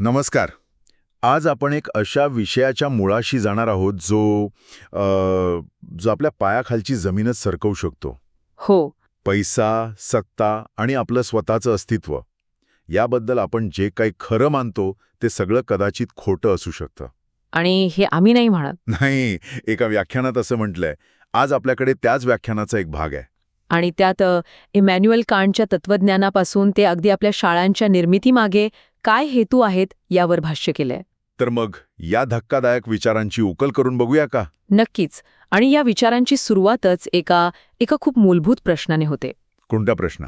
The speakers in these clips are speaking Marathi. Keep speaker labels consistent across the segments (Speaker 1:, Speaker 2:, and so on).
Speaker 1: नमस्कार. आज आपण एक अशा विषयाच्या मुळाशी जाणार आहोत जो अ, जो आपल्या पायाखालची जमीनच सरकवू शकतो.
Speaker 2: हो.
Speaker 1: पैसा सत्ता आणि आपलं स्वतःचं अस्तित्व. याबद्दल आपण जे काही खरं मानतो ते सगळं कदाचित खोटं असू शकतं.
Speaker 2: आणि हे आम्ही नाही म्हणत.
Speaker 1: नाही एका व्याख्यानात असं म्हटलंय. आज आपल्याकडे त्याच व्याख्यानाचा एक भाग आहे.
Speaker 2: आणि त्यात अ, इमॅन्युअल कांटच्या तत्वज्ञानापासून ते अगदी आपल्या शाळांच्या निर्मितीमागे काय हेतू आहेत यावर भाष्य केलंय.
Speaker 1: तर मग या धक्कादायक विचारांची उकल करून बघूया का?
Speaker 2: नक्कीच. आणि या विचारांची सुरुवातच एका एका खूप मूलभूत प्रश्नाने होते.
Speaker 1: कोणता प्रश्न?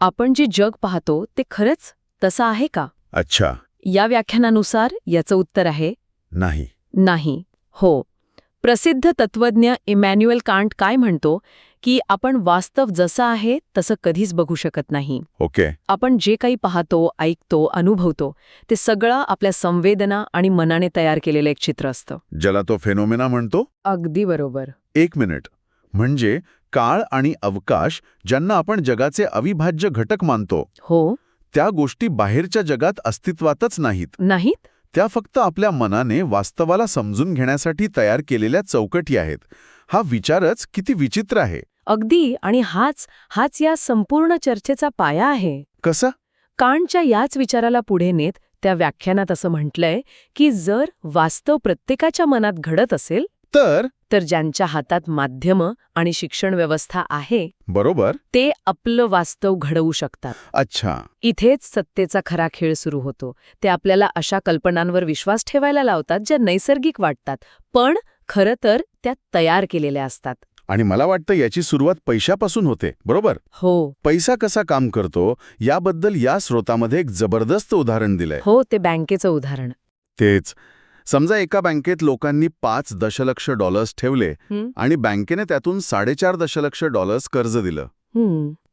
Speaker 2: आपण जे जग पाहतो ते खरंच तसं आहे का?
Speaker 1: अच्छा.
Speaker 2: या व्याख्यानानुसार याचं उत्तर आहे
Speaker 1: नाही.
Speaker 2: नाही. हो. प्रसिद्ध तत्वज्ञ इमॅन्युअल कांट काय म्हणतो? की आपण वास्तव जसं आहे तसं कधीच बघू शकत नाही.
Speaker 1: ओके.
Speaker 2: आपण जे काही पाहतो ऐकतो अनुभवतो ते सगळं आपल्या संवेदना आणि मनाने तयार केलेलं एक चित्र असतं.
Speaker 1: ज्याला तो फेनोमेना म्हणतो?
Speaker 2: अगदी बरोबर.
Speaker 1: एक मिनिट. म्हणजे काळ आणि अवकाश ज्यांना आपण जगाचे अविभाज्य घटक मानतो
Speaker 2: हो.
Speaker 1: त्या गोष्टी बाहेरच्या जगात अस्तित्वातच नाहीत.
Speaker 2: नाहीत?
Speaker 1: त्या फक्त आपल्या मनाने वास्तवाला समजून घेण्यासाठी तयार केलेल्या चौकटी आहेत. हा विचारच किती विचित्र आहे.
Speaker 2: अगदी आणि हाच हाच या संपूर्ण चर्चेचा पाया आहे.
Speaker 1: कसा?
Speaker 2: कांटच्या याच विचाराला पुढे नेत त्या व्याख्यानात असं म्हटलंय की जर वास्तव प्रत्येकाच्या मनात घडत असेल
Speaker 1: तर?
Speaker 2: तर ज्यांच्या हातात माध्यमं आणि शिक्षण व्यवस्था आहे
Speaker 1: बरोबर.
Speaker 2: ते आपलं वास्तव घडवू शकतात.
Speaker 1: अच्छा.
Speaker 2: इथेच सत्तेचा खरा खेळ सुरू होतो. ते आपल्याला अशा कल्पनांवर विश्वास ठेवायला लावतात ज्या नैसर्गिक वाटतात. पण खरं तर त्या तयार केलेल्या असतात.
Speaker 1: आणि मला वाटतं याची सुरुवात पैशापासून होते बरोबर?
Speaker 2: हो.
Speaker 1: पैसा कसा काम करतो याबद्दल या स्रोतामध्ये एक जबरदस्त उदाहरण दिलंय.
Speaker 2: हो ते बँकेचं उदाहरण.
Speaker 1: तेच. समजा एका बँकेत लोकांनी पाच दशलक्ष डॉलर्स ठेवले? आणि बँकेने त्यातून साडेचार दशलक्ष डॉलर्स कर्ज दिलं.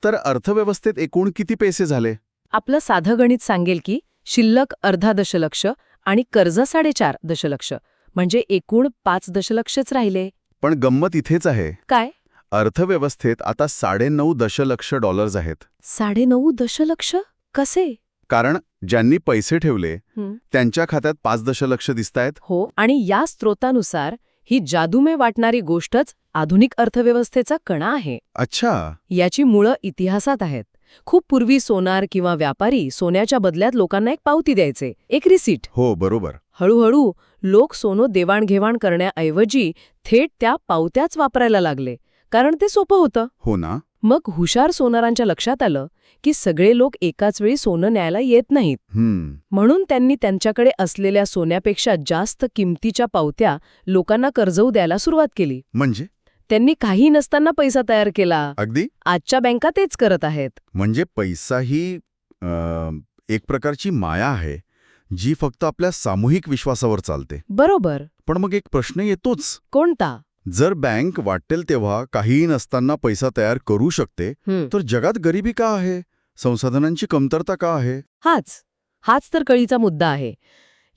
Speaker 1: तर अर्थव्यवस्थेत एकूण किती पैसे झाले?
Speaker 2: आपलं साधं गणित सांगेल की शिल्लक अर्धा दशलक्ष आणि कर्ज साडेचार दशलक्ष. म्हणजे एकूण पाच दशलक्षच राहिले.
Speaker 1: पण गंमत इथेच आहे.
Speaker 2: काय?
Speaker 1: अर्थव्यवस्थेत आता साडेनऊ दशलक्ष डॉलर्स आहेत.
Speaker 2: साडेनऊ दशलक्ष? कसे?
Speaker 1: कारण ज्यांनी पैसे ठेवले. त्यांच्या खात्यात पाच दशलक्ष दिसतायत.
Speaker 2: हो आणि या स्रोतानुसार ही जादूमे वाटणारी गोष्टच आधुनिक अर्थव्यवस्थेचा कणा आहे.
Speaker 1: अच्छा.
Speaker 2: याची मुळं इतिहासात आहेत. खूप पूर्वी सोनार किंवा व्यापारी सोन्याच्या बदल्यात लोकांना एक पावती द्यायचे एक रिसीट.
Speaker 1: हो बरोबर.
Speaker 2: हळूहळू लोक सोनं देवाणघेवाण करण्याऐवजी थेट त्या पावत्याच वापरायला लागले कारण ते सोपं होतं.
Speaker 1: हो ना?
Speaker 2: मग हुशार सोनारांच्या लक्षात आलं की सगळे लोक एकाच वेळी सोनं न्यायला येत नाहीत. म्हणून त्यांनी त्यांच्याकडे असलेल्या सोन्यापेक्षा जास्त किमतीच्या पावत्या लोकांना कर्जवू द्यायला सुरुवात केली.
Speaker 1: म्हणजे?
Speaker 2: त्यांनी काही नसताना पैसा तयार केला.
Speaker 1: अगदी?
Speaker 2: आजच्या बँका तेच करत आहेत.
Speaker 1: म्हणजे पैसा ही अं, एक प्रकारची माया आहे जी फक्त आपल्या सामूहिक विश्वासावर चालते.
Speaker 2: बरोबर.
Speaker 1: पण मग एक प्रश्न येतोच.
Speaker 2: कोणता?
Speaker 1: जर बँक वाटेल तेव्हा काहीही नसताना पैसा तयार करू शकते
Speaker 2: हं,
Speaker 1: तर जगात गरिबी का आहे? संसाधनांची कमतरता का आहे?
Speaker 2: हाच. हाच तर कळीचा मुद्दा आहे.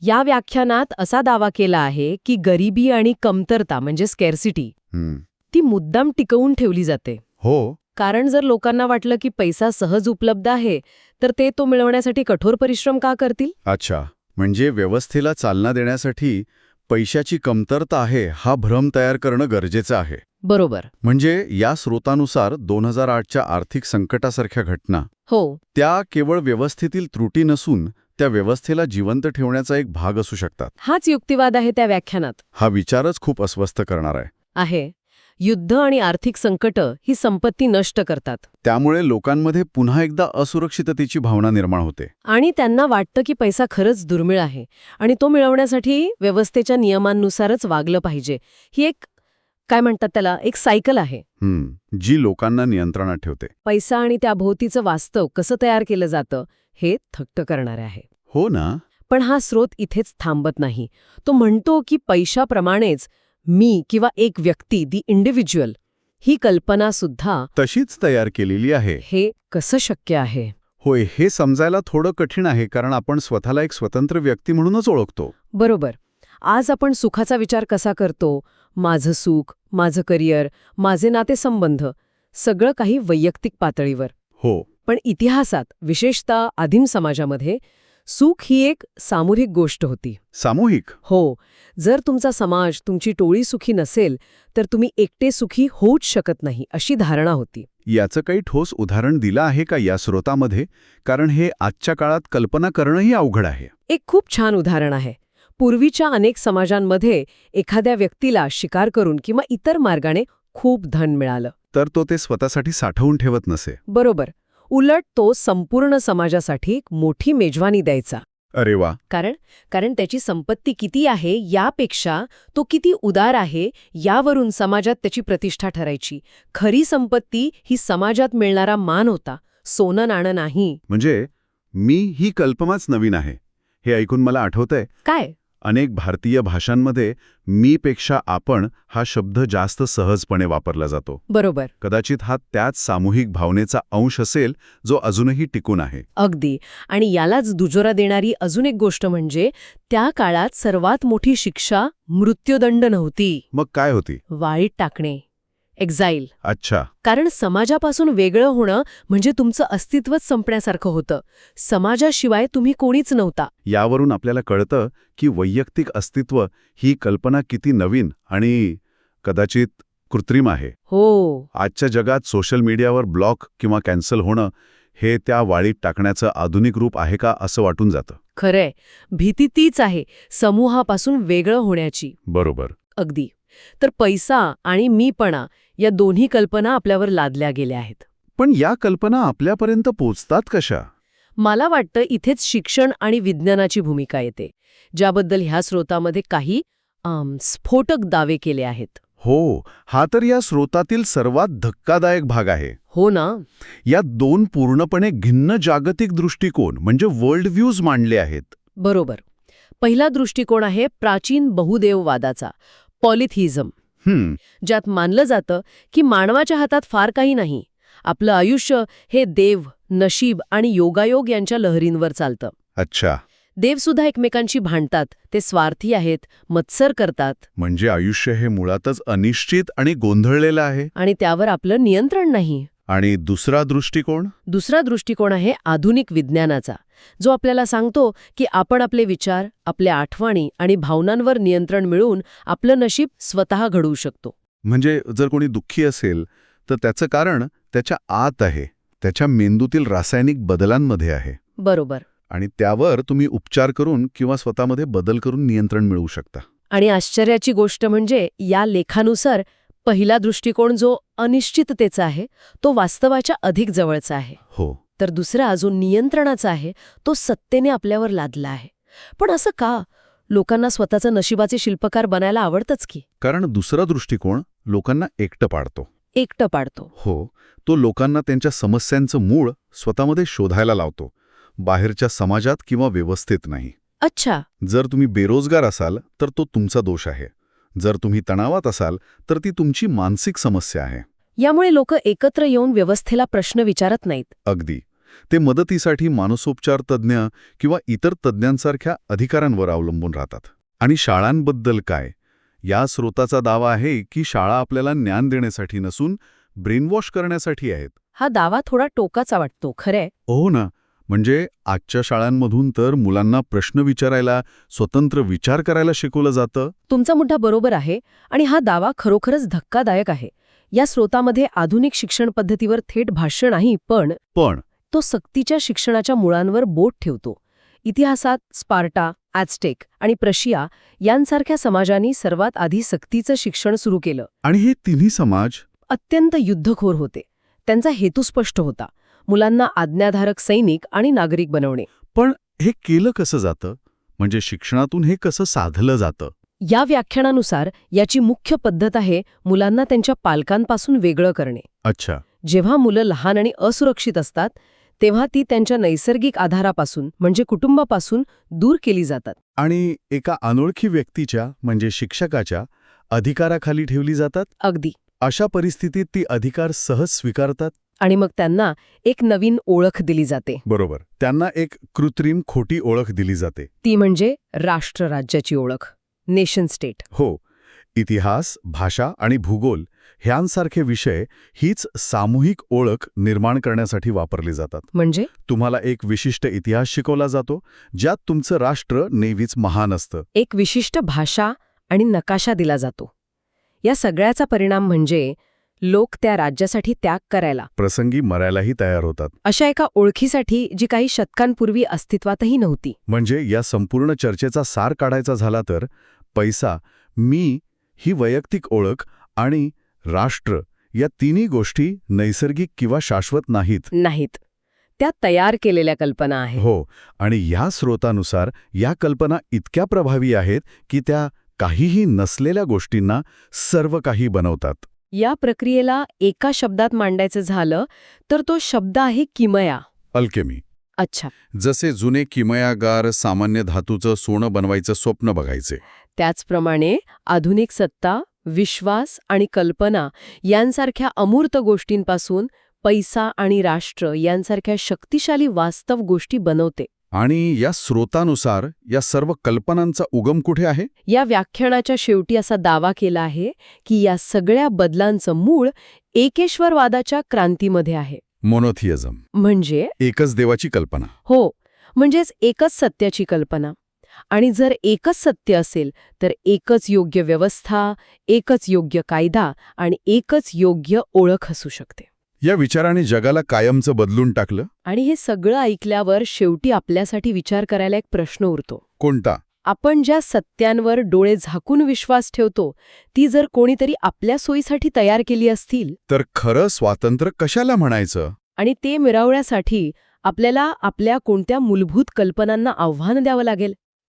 Speaker 2: या व्याख्यानात असा दावा केला आहे की गरिबी आणि कमतरता म्हणजे स्कॅर्सिटी
Speaker 1: हं,
Speaker 2: ती मुद्दाम टिकवून ठेवली जाते.
Speaker 1: हो.
Speaker 2: कारण जर लोकांना वाटलं की पैसा सहज उपलब्ध आहे तर ते तो मिळवण्यासाठी कठोर परिश्रम का करतील?
Speaker 1: अच्छा. म्हणजे व्यवस्थेला चालना देण्यासाठी पैशाची कमतरता आहे हा भ्रम तयार करणं गरजेचं आहे.
Speaker 2: बरोबर.
Speaker 1: म्हणजे या स्रोतानुसार दोन हजार आठच्या आर्थिक संकटासारख्या घटना.
Speaker 2: हो.
Speaker 1: त्या केवळ व्यवस्थेतील त्रुटी नसून त्या व्यवस्थेला जिवंत ठेवण्याचा एक भाग असू शकतात.
Speaker 2: हाच युक्तिवाद आहे त्या व्याख्यानात.
Speaker 1: हा विचारच खूप अस्वस्थ करणार आहे.
Speaker 2: आहे. युद्ध आणि आर्थिक संकट ही संपत्ती नष्ट करतात.
Speaker 1: त्यामुळे लोकांमध्ये पुन्हा एकदा असुरक्षिततेची भावना निर्माण होते.
Speaker 2: आणि त्यांना वाटतं की पैसा खरंच दुर्मिळ आहे आणि तो मिळवण्यासाठी व्यवस्थेच्या नियमांनुसारच वागलं पाहिजे. ही एक काय म्हणतात त्याला एक सायकल आहे.
Speaker 1: हम्म जी लोकांना नियंत्रणात ठेवते.
Speaker 2: पैसा आणि त्याभोवतीचं वास्तव कसं तयार केलं जातं हे थक्क करणारे आहे.
Speaker 1: हो ना.
Speaker 2: पण हा स्रोत इथेच थांबत नाही. तो म्हणतो की पैशाप्रमाणेच मी किंवा एक व्यक्ती दी इंडिव्हिज्युअल ही कल्पना सुद्धा
Speaker 1: तशीच तयार केलेली आहे.
Speaker 2: हे कसं शक्य आहे?
Speaker 1: होय हे समजायला थोडं कठीण आहे कारण आपण स्वतःला एक स्वतंत्र व्यक्ती म्हणूनच ओळखतो.
Speaker 2: बरोबर. आज आपण सुखाचा विचार कसा करतो? माझं सुख माझं करिअर माझे नातेसंबंध सगळं काही वैयक्तिक पातळीवर.
Speaker 1: हो.
Speaker 2: पण इतिहासात विशेषतः आदिम समाजामध्ये सुख ही एक सामूहिक गोष्ट होती.
Speaker 1: सामूहिक?
Speaker 2: हो. जर तुमचा समाज तुमची टोळी सुखी नसेल तर तुम्ही एकटे सुखी होऊच शकत नाही अशी धारणा होती.
Speaker 1: याचं काही ठोस उदाहरण दिलं आहे का या स्रोतामध्ये? कारण हे आजच्या काळात कल्पना करणंही अवघड आहे.
Speaker 2: एक खूप छान उदाहरण आहे. पूर्वीच्या अनेक समाजांमध्ये एखाद्या व्यक्तीला शिकार करून किंवा इतर मार्गाने खूप धन मिळालं.
Speaker 1: तर तो ते स्वतःसाठी साठवून ठेवत नसे.
Speaker 2: बरोबर. उलट तो संपूर्ण समाजासाठी एक मोठी मेजवानी द्यायचा.
Speaker 1: अरे वा.
Speaker 2: कारण कारण त्याची संपत्ती किती आहे यापेक्षा तो किती उदार आहे यावरून समाजात त्याची प्रतिष्ठा ठरायची. खरी संपत्ती ही समाजात मिळणारा मान होता सोनं नाणं नाही.
Speaker 1: म्हणजे मी ही कल्पनाच नवीन आहे. हे ऐकून मला आठवतंय.
Speaker 2: काय?
Speaker 1: अनेक भारतीय भाषांमध्ये मीपेक्षा आपण हा शब्द जास्त सहजपणे वापरला जातो.
Speaker 2: बरोबर.
Speaker 1: कदाचित हा त्याच सामूहिक भावनेचा अंश असेल जो अजूनही टिकून आहे.
Speaker 2: अगदी. आणि यालाच दुजोरा देणारी अजून एक गोष्ट म्हणजे त्या काळात सर्वात मोठी शिक्षा मृत्युदंड नव्हती.
Speaker 1: मग काय होती?
Speaker 2: वाळीत टाकणे. एक्झाईल
Speaker 1: अच्छा.
Speaker 2: कारण समाजापासून वेगळं होणं म्हणजे तुमचं अस्तित्वच संपण्यासारखं होतं. समाजाशिवाय तुम्ही कोणीच नव्हता.
Speaker 1: यावरून आपल्याला कळतं की वैयक्तिक अस्तित्व ही कल्पना किती नवीन आणि कदाचित कृत्रिम आहे.
Speaker 2: हो.
Speaker 1: आजच्या जगात सोशल मीडियावर ब्लॉक किंवा कॅन्सल होणं हे त्या वाळीत टाकण्याचं आधुनिक रूप आहे का असं वाटून जातं?
Speaker 2: खरंय. भीती तीच आहे समूहापासून वेगळं होण्याची.
Speaker 1: बरोबर.
Speaker 2: अगदी. तर पैसा आणि मीपणा या दोन्ही कल्पना आपल्यावर लादल्या गेल्या आहेत.
Speaker 1: पण या कल्पना आपल्यापर्यंत पोचतात कशा?
Speaker 2: मला वाटतं इथेच शिक्षण आणि विज्ञानाची भूमिका येते ज्याबद्दल ह्या स्रोतामध्ये काही आम, स्फोटक दावे केले आहेत.
Speaker 1: हो हा तर या स्रोतातील सर्वात धक्कादायक भाग आहे.
Speaker 2: हो ना?
Speaker 1: या दोन पूर्णपणे भिन्न जागतिक दृष्टिकोन म्हणजे वर्ल्ड व्ह्यूज मांडले आहेत.
Speaker 2: बरोबर. पहिला दृष्टिकोन आहे प्राचीन बहुदेववादाचा पॉलिथिझम ज्यात मानलं जातं की मानवाच्या हातात फार काही नाही. आपलं आयुष्य हे देव नशीब आणि योगायोग यांच्या लहरींवर चालतं.
Speaker 1: अच्छा.
Speaker 2: देवसुद्धा एकमेकांशी भांडतात ते स्वार्थी आहेत मत्सर करतात.
Speaker 1: म्हणजे आयुष्य हे मुळातच अनिश्चित आणि गोंधळलेलं आहे?
Speaker 2: आणि त्यावर आपलं नियंत्रण नाही.
Speaker 1: आणि दुसरा दृष्टिकोन?
Speaker 2: दुसरा दृष्टिकोन आहे आधुनिक विज्ञानाचा जो आपल्याला सांगतो की आपण आपले विचार आपल्या आठवणी आणि भावनांवर नियंत्रण मिळवून आपलं नशीब स्वतः घडवू शकतो.
Speaker 1: म्हणजे जर कोणी दुःखी असेल तर त्याचं कारण त्याच्या आत आहे त्याच्या मेंदूतील रासायनिक बदलांमध्ये आहे.
Speaker 2: बरोबर.
Speaker 1: आणि त्यावर तुम्ही उपचार करून किंवा स्वतःमध्ये बदल करून नियंत्रण मिळवू शकता.
Speaker 2: आणि आश्चर्याची गोष्ट म्हणजे या लेखानुसार पहिला दृष्टिकोन जो अनिश्चिततेचा आहे तो वास्तवाच्या अधिक जवळचा आहे.
Speaker 1: हो.
Speaker 2: तर दुसरा जो नियंत्रणाचा आहे तो सत्तेने आपल्यावर लादला आहे. पण असं का? लोकांना स्वतःचं नशिबाचे शिल्पकार बनायला आवडतंच की?
Speaker 1: कारण दुसरा दृष्टिकोन लोकांना एकटं पाडतो.
Speaker 2: एकटं पाडतो.
Speaker 1: हो. तो लोकांना त्यांच्या समस्यांचं मूळ स्वतःमध्ये शोधायला लावतो. बाहेरच्या समाजात किंवा व्यवस्थेत नाही.
Speaker 2: अच्छा.
Speaker 1: जर तुम्ही बेरोजगार असाल तर तो तुमचा दोष आहे. जर तुम्ही तणावात असाल तर ती तुमची मानसिक समस्या आहे.
Speaker 2: यामुळे लोक एकत्र येऊन व्यवस्थेला प्रश्न विचारत नाहीत.
Speaker 1: अगदी. ते मदतीसाठी मानसोपचार तज्ज्ञ किंवा इतर तज्ज्ञांसारख्या अधिकाऱ्यांवर अवलंबून राहतात. आणि शाळांबद्दल काय? या स्रोताचा दावा आहे की शाळा आपल्याला ज्ञान देण्यासाठी नसून ब्रेनवॉश करण्यासाठी आहेत.
Speaker 2: हा दावा थोडा टोकाचा वाटतो खरे
Speaker 1: हो ना. म्हणजे आजच्या शाळांमधून तर मुलांना प्रश्न विचारायला स्वतंत्र विचार करायला शिकवलं जातं?
Speaker 2: तुमचा मुद्दा बरोबर आहे आणि हा दावा खरोखरच धक्कादायक आहे. या स्रोतामध्ये आधुनिक शिक्षण पद्धतीवर थेट भाष्य नाही पण
Speaker 1: पण
Speaker 2: तो सक्तीच्या शिक्षणाच्या मुळांवर बोट ठेवतो. इतिहासात स्पार्टा ॲझटेक आणि प्रशिया यांसारख्या समाजांनी सर्वात आधी सक्तीचं शिक्षण सुरू केलं.
Speaker 1: आणि हे तिन्ही समाज?
Speaker 2: अत्यंत युद्धखोर होते. त्यांचा हेतू स्पष्ट होता. मुलांना आज्ञाधारक सैनिक आणि नागरिक बनवणे.
Speaker 1: पण हे केलं कसं जातं? म्हणजे शिक्षणातून हे कसं साधलं जातं?
Speaker 2: या व्याख्यानानुसार याची मुख्य पद्धत आहे मुलांना त्यांच्या पालकांपासून वेगळं करणे.
Speaker 1: अच्छा.
Speaker 2: जेव्हा मुलं लहान आणि असुरक्षित असतात तेव्हा ती त्यांच्या नैसर्गिक आधारापासून म्हणजे कुटुंबापासून दूर केली जातात.
Speaker 1: आणि एका अनोळखी व्यक्तीच्या म्हणजे शिक्षकाच्या अधिकाराखाली ठेवली जातात?
Speaker 2: अगदी.
Speaker 1: अशा परिस्थितीत ती अधिकार सहज स्वीकारतात?
Speaker 2: आणि मग त्यांना एक नवीन ओळख दिली जाते.
Speaker 1: बरोबर. त्यांना एक कृत्रिम खोटी ओळख दिली जाते.
Speaker 2: ती म्हणजे राष्ट्रराज्याची ओळख. नेशन स्टेट
Speaker 1: हो. इतिहास भाषा आणि भूगोल ह्यांसारखे विषय हीच सामूहिक ओळख निर्माण करण्यासाठी वापरली जातात.
Speaker 2: म्हणजे?
Speaker 1: तुम्हाला एक विशिष्ट इतिहास शिकवला जातो ज्यात तुमचं राष्ट्र नेहमीच महान असतं.
Speaker 2: एक विशिष्ट भाषा आणि नकाशा दिला जातो. या सगळ्याचा परिणाम म्हणजे लोक त्या राज्यासाठी त्याग करायला.
Speaker 1: प्रसंगी मरायलाही तयार होतात.
Speaker 2: अशा एका ओळखीसाठी जी काही शतकांपूर्वी अस्तित्वातही नव्हती.
Speaker 1: म्हणजे या संपूर्ण चर्चेचा सार काढायचा झाला तर पैसा मी ही वैयक्तिक ओळख आणि राष्ट्र या तिन्ही गोष्टी नैसर्गिक किंवा शाश्वत नाहीत.
Speaker 2: नाहीत. त्या तयार केलेल्या कल्पना आहेत.
Speaker 1: हो आणि ह्या स्रोतानुसार या कल्पना इतक्या प्रभावी आहेत की त्या काहीही नसलेल्या गोष्टींना सर्व काही बनवतात.
Speaker 2: या प्रक्रियेला एका शब्दात मांडायचं झालं तर तो शब्द आहे किमया.
Speaker 1: अल्केमी.
Speaker 2: अच्छा.
Speaker 1: जसे जुने किमयागार सामान्य धातूचं सोनं बनवायचं स्वप्न बघायचे.
Speaker 2: त्याचप्रमाणे आधुनिक सत्ता विश्वास आणि कल्पना यांसारख्या अमूर्त गोष्टींपासून पैसा आणि राष्ट्र यांसारख्या शक्तिशाली वास्तव गोष्टी बनवते.
Speaker 1: आणि या स्रोतानुसार या सर्व कल्पनांचा उगम कुठे आहे?
Speaker 2: या व्याख्यानाच्या शेवटी असा दावा केला आहे की या सगळ्या बदलांचं मूळ एकेश्वरवादाच्या क्रांतीमध्ये आहे.
Speaker 1: मोनोथियझम.
Speaker 2: म्हणजे?
Speaker 1: एकच देवाची कल्पना.
Speaker 2: हो म्हणजेच एकच सत्याची कल्पना. आणि जर एकच सत्य असेल तर एकच योग्य व्यवस्था एकच योग्य कायदा आणि एकच योग्य ओळख असू शकते.
Speaker 1: या विचाराने जगाला कायमचं बदलून टाकलं?
Speaker 2: आणि हे सगळं ऐकल्यावर शेवटी आपल्यासाठी विचार करायला एक प्रश्न उरतो.
Speaker 1: कोणता?
Speaker 2: आपण ज्या सत्यांवर डोळे झाकून विश्वास ठेवतो ती जर कोणीतरी आपल्या सोयीसाठी तयार केली असतील?
Speaker 1: तर खरं स्वातंत्र्य कशाला म्हणायचं?
Speaker 2: आणि ते मिळवण्यासाठी आपल्याला आपल्या कोणत्या मूलभूत कल्पनांना आव्हान द्यावं लागेल?